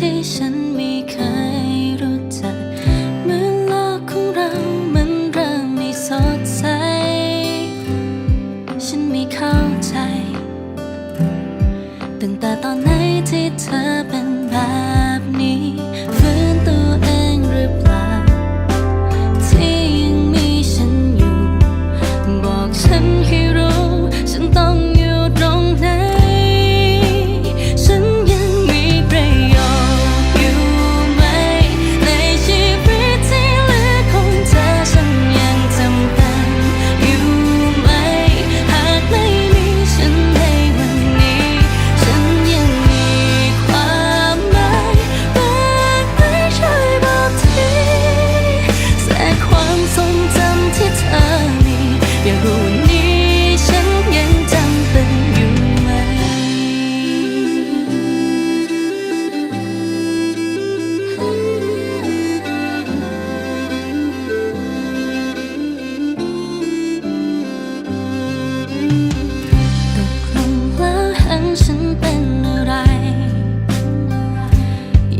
invitation we can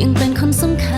ยังเป็นคนสำคัญ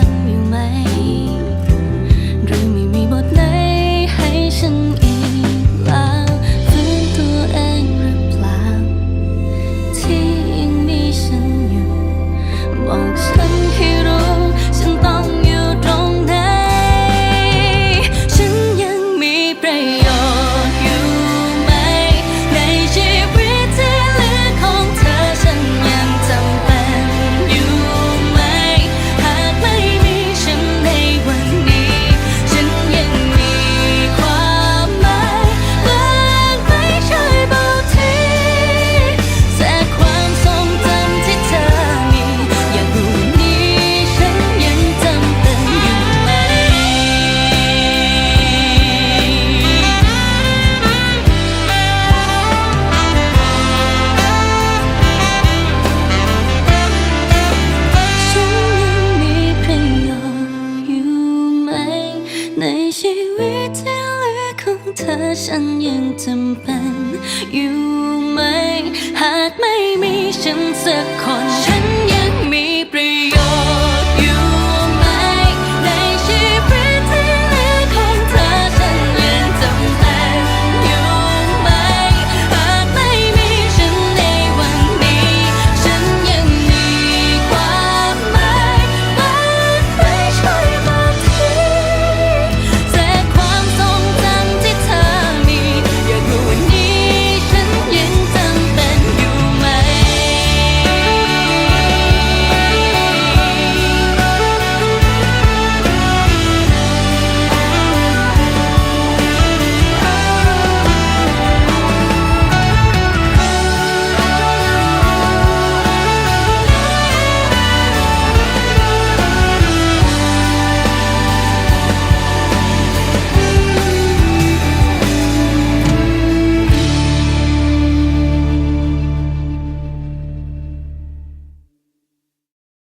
เธอฉันยังจำเป็น อยู่ไหม หากไม่มีฉันสักคน